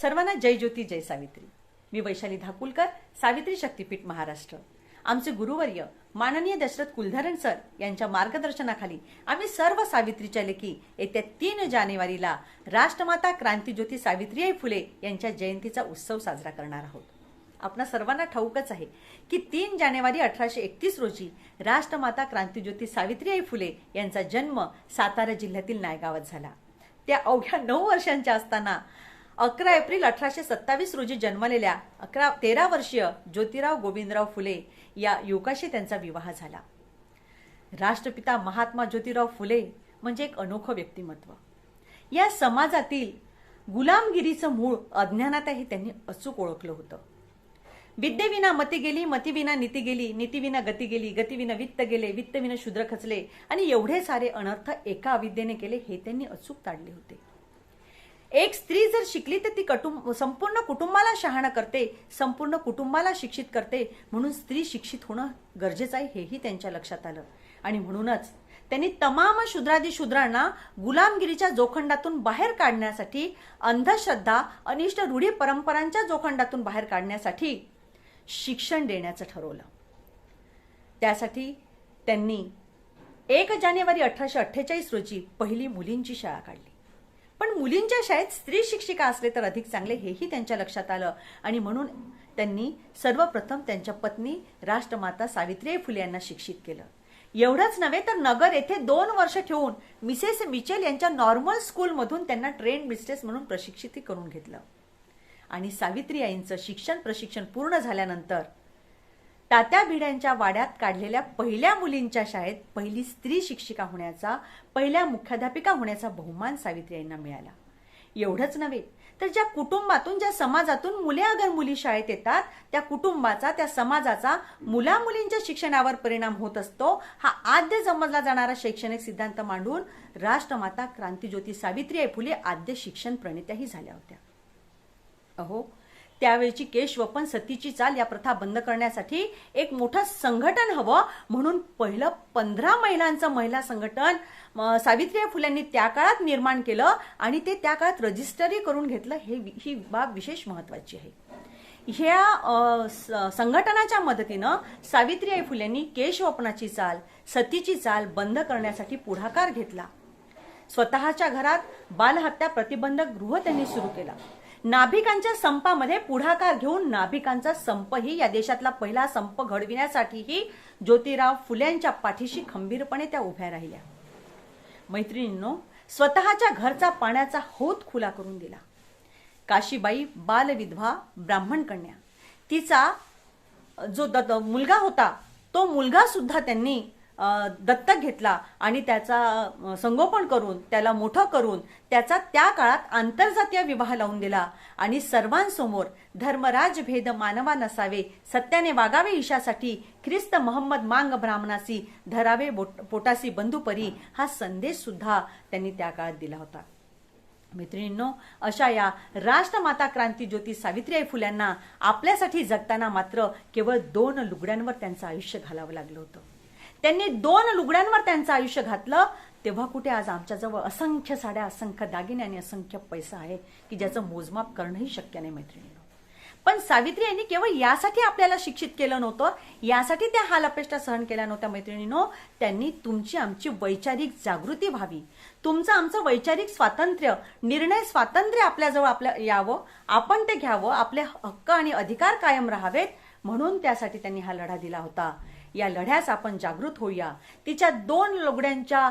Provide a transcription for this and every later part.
सर्वांना जय ज्योती जय सावित्री. मी वैशाली धाकुलकर सावित्री शक्तीपीठ महाराष्ट्र. आमचे गुरुवर्य माननीय दशरथ कुलधरण सर यांच्या मार्गदर्शनाखाली आम्ही सर्व सावित्रीच्या लेखी येत्या तीन जानेवारीला राष्ट्रमाता क्रांतीज्योती सावित्रीबाई फुले यांच्या जयंतीचा उत्सव साजरा करणार आहोत. आपणा सर्वांना ठाऊकच आहे की तीन जानेवारी अठराशे एकतीस रोजी राष्ट्रमाता क्रांतीज्योती सावित्रीबाई फुले यांचा जन्म सातारा जिल्ह्यातील नायगावात झाला. त्या अवघ्या नऊ वर्षांच्या असताना अकरा एप्रिल अठराशे सत्तावीस रोजी जन्मलेल्या अकरा तेरा वर्षीय ज्योतिराव गोविंदराव फुले या युवकाशी त्यांचा विवाह झाला. राष्ट्रपिता महात्मा ज्योतिराव फुले म्हणजे एक अनोखं व्यक्तिमत्व. या समाजातील गुलामगिरीचं मूळ अज्ञानातही त्यांनी अचूक ओळखलं होतं. विद्येविना मती गेली मतीविना नीती गेली नीतीविना गती गेली गतीविना वित्त गेले वित्तविना शूद्र खचले आणि एवढे सारे अनर्थ एका अविद्येने केले हे त्यांनी अचूक ताडले होते. एक स्त्री जर शिकली तर ती कटुंब संपूर्ण कुटुंबाला शहाणा करते संपूर्ण कुटुंबाला शिक्षित करते. म्हणून स्त्री शिक्षित होणं गरजेचं आहे हेही त्यांच्या लक्षात आलं. आणि म्हणूनच त्यांनी तमाम शूद्रादी शूद्रांना गुलामगिरीच्या जोखंडातून बाहेर काढण्यासाठी अंधश्रद्धा अनिष्ट रूढी परंपरांच्या जोखंडातून बाहेर काढण्यासाठी शिक्षण देण्याचं ठरवलं. त्यासाठी त्यांनी एक जानेवारी अठराशे अठ्ठेचाळीस रोजी पहिली मुलींची शाळा काढली. पण मुलींच्या शाळेत स्त्री शिक्षिका असले तर अधिक चांगले हेही त्यांच्या लक्षात आलं. आणि म्हणून त्यांनी सर्वप्रथम त्यांच्या पत्नी राष्ट्रमाता सावित्रीबाई फुले यांना शिक्षित केलं. एवढंच नव्हे तर नगर येथे दोन वर्ष ठेवून मिसेस मिचेल यांच्या नॉर्मल स्कूलमधून त्यांना ट्रेन मिस्ट्रेस म्हणून प्रशिक्षित करून घेतलं. आणि सावित्री आईंचं शिक्षण प्रशिक्षण पूर्ण झाल्यानंतर तात्या भिड्यांच्या वाड्यात काढलेल्या पहिल्या मुलींच्या शाळेत पहिली स्त्री शिक्षिका होण्याचा पहिल्या मुख्याध्यापिका होण्याचा बहुमान सावित्री यांना मिळाला. एवढंच नव्हे तर ज्या कुटुंबातून ज्या समाजातून मुले अगर मुली शाळेत येतात त्या कुटुंबाचा त्या समाजाचा मुला मुलींच्या शिक्षणावर परिणाम होत असतो हा आद्य समजला जाणारा शैक्षणिक सिद्धांत मांडून राष्ट्रमाता क्रांतीज्योती सावित्रीबाई फुले आद्य शिक्षण प्रणेत्याही झाल्या होत्या. अहो त्यावेळची केशवपन सतीची चाल या प्रथा बंद करण्यासाठी एक मोठं संघटन हवं म्हणून पहिलं पंधरा महिलांचं महिला संघटन सावित्री सावित्रीबाई फुल्यांनी त्या काळात निर्माण केलं आणि ते त्या काळात रजिस्टरी करून घेतलं. हे ही बाब विशेष महत्वाची आहे. ह्या स- संघटनाच्या मदतीनं सावित्रीबाई फुल्यांनी केशवपनाची चाल सतीची चाल बंद करण्यासाठी पुढाकार घेतला. स्वतःच्या घरात बालहत्या प्रतिबंधक गृह त्यांनी सुरू केला. नाभिकांच्या संपामध्ये पुढाकार घेऊन नाभिकांचा संपही या देशातला पहिला संप घडविण्यासाठीही ज्योतिराव फुल्यांच्या पाठीशी खंबीरपणे त्या उभ्या राहिल्या. मैत्रिणींनो स्वतःच्या घरचा पाण्याचा होत खुला करून दिला. काशीबाई बालविधवा ब्राह्मण कन्या तिचा जो द- मुलगा होता तो मुलगा सुद्धा त्यांनी दत्तक घेतला आणि त्याचा संगोपन करून त्याला मोठं करून त्याचा त्या काळात आंतरजातीय विवाह लावून दिला. आणि सर्वांसमोर धर्मराज भेद मानवा नसावे सत्याने वागावे ईशासाठी ख्रिस्त महम्मद मांग ब्राह्मणासी धरावे बोट- पोटासी बंधुपरी हा संदेश सुद्धा त्यांनी त्या काळात दिला होता. मैत्रिणींनो अशा या राष्ट्रमाता क्रांती ज्योती सावित्रीबाई फुल्यांना आपल्यासाठी जगताना मात्र केवळ दोन लुगड्यांवर त्यांचं आयुष्य घालावं लागलं होतं. त्यांनी दोन लुगड्यांवर त्यांचं आयुष्य घातलं. तेव्हा कुठे आज आमच्याजवळ असंख्य साड्या असंख्य दागिने आणि असंख्य पैसा आहे की ज्याचं मोजमाप करणंही शक्य नाही मैत्रिणींनो. पण सावित्री यांनी केवळ यासाठी आपल्याला शिक्षित केलं नव्हतं. यासाठी त्या हाल अपेष्टा सहन केल्या नव्हत्या मैत्रिणीनो. त्यांनी तुमची आमची वैचारिक जागृती व्हावी. तुमचं आमचं वैचारिक स्वातंत्र्य निर्णय स्वातंत्र्य आपल्याजवळ आपल्या यावं. आपण ते घ्यावं. आपले हक्क आणि अधिकार कायम राहावेत. म्हणून त्यासाठी त्यांनी हा लढा दिला होता. या लढ्यास आपण जागृत होऊया. तिच्या दोन लुगड्यांच्या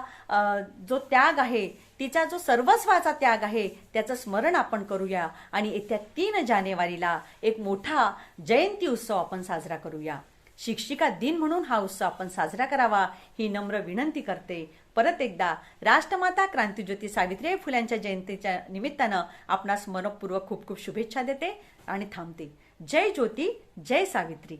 जो त्याग आहे तिचा जो सर्वस्वाचा त्याग आहे त्याचं स्मरण आपण करूया आणि येत्या तीन जानेवारीला एक मोठा जयंती उत्सव आपण साजरा करूया. शिक्षिका दिन म्हणून हा उत्सव आपण साजरा करावा ही नम्र विनंती करते. परत एकदा राष्ट्रमाता क्रांतीज्योती सावित्रीबाई फुल्यांच्या जयंतीच्या निमित्तानं आपणास मनपूर्वक खूप खूप शुभेच्छा देते आणि थांबते. जय ज्योती जय सावित्री.